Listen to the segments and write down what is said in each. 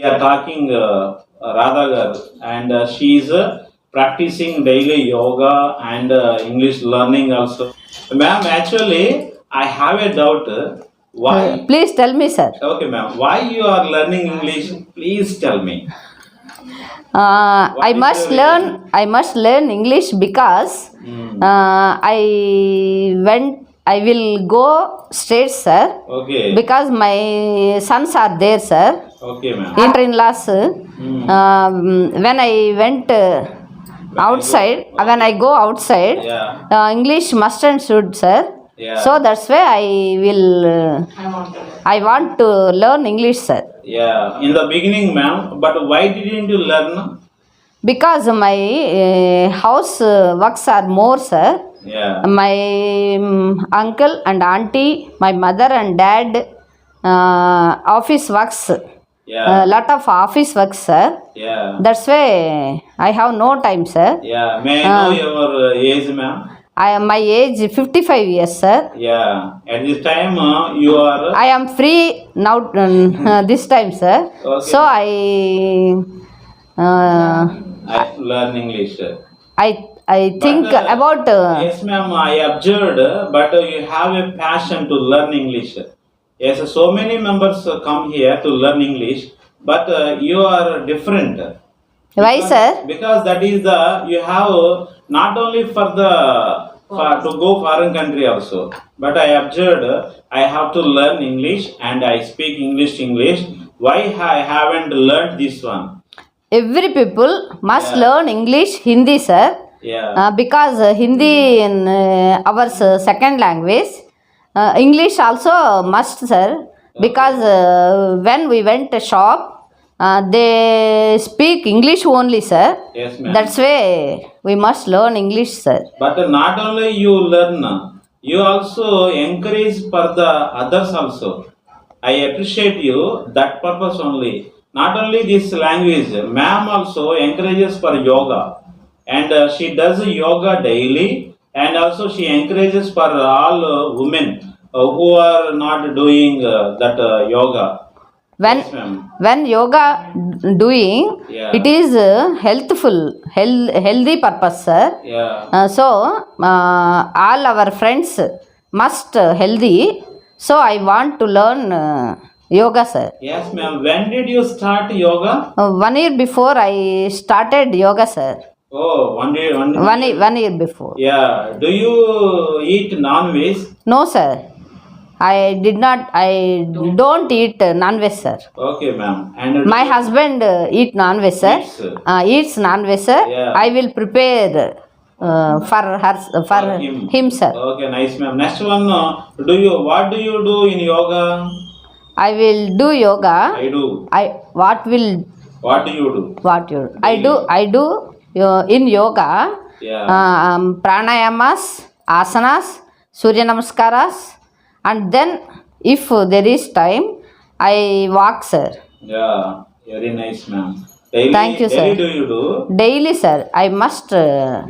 We are talking uh, Radha and uh, she is uh, practicing daily yoga and uh, English learning also. Ma'am, actually, I have a doubt. uh, Why? Please tell me, sir. Okay, ma'am. Why you are learning English? Please tell me. Uh, What I is must your learn. I must learn English because Hmm. uh, I went. I will go straight, sir. Okay. Because my sons are there, sir. Okay, ma'am. In-laws. Hmm. Um, when I went uh, outside, when I go outside, uh, English must and should, sir. Yeah. So that's why I will. Uh, I want to learn English, sir. Yeah. In the beginning, ma'am. But why didn't you learn? Because my uh, house uh, works are more, sir. Yeah. My um, uncle and auntie, my mother and dad, uh, office works. Yeah. A lot of office work, sir. Yeah. That's why I have no time, sir. Yeah. May I know your uh, age, ma'am? I am my age 55 years, sir. Yeah. At this time, uh, you are. I am free now um, uh, this time, sir. Okay. So I uh, I learn English. I I think uh, about uh, yes, ma'am. I observed, uh, but uh, you have a passion to learn English. Yes, so many members uh, come here to learn English, but uh, you are different. why, Because- sir? Because that is the you have not only for the for, to go foreign country also, but I observed uh, I have to learn English and I speak English English. Why I haven't learned this one? Every people must Yeah. learn English, Hindi, sir. Yeah. Uh, because uh, Hindi in uh, our uh, second language, uh, English also must, sir. Because uh, when we went to shop, uh, they speak English only, sir. yes, ma'am. That's why we must learn English, sir. But not only you learn, you also encourage for the others also. I appreciate you that purpose only. Not only this language, ma'am also encourages for yoga, and uh, she does yoga daily, and also she encourages for all uh, women uh, who are not doing uh, that uh, yoga. When Yes, when yoga doing, Yeah. it is uh, healthful, health, healthy purpose, sir. Yeah. So uh, all our friends must uh, healthy. So I want to learn uh, yoga, sir. Yes, ma'am. When did you start yoga? Uh, one year before I started yoga, sir. Oh, one day, one day. One year, one year before. Yeah. Do you eat non-veg? No, sir. I did not. I don't eat uh, non-veg, sir. Okay, ma'am. And My husband uh, eat non-veg, sir. Eats, uh, Uh, eats non-veg, sir. Yeah. I will prepare uh, for her for him. sir. Okay, nice, ma'am. Next one. Uh, do you what do you do in yoga? I will do yoga. I do. I what will What do you do? what do you I do I do in yoga Yeah. um, pranayamas, asanas, surya namaskaras, and then if there is time, I walk, sir. yeah. Very nice, ma'am. Daily, Thank you, daily sir. do you do? Daily, sir. I must uh,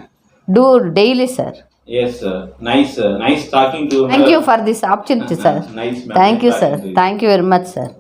do daily, sir. Yes, sir. Nice, uh, nice talking to you. Thank her. you for this opportunity, sir. Nice, ma'am. Thank you, sir. Thank you very much, sir.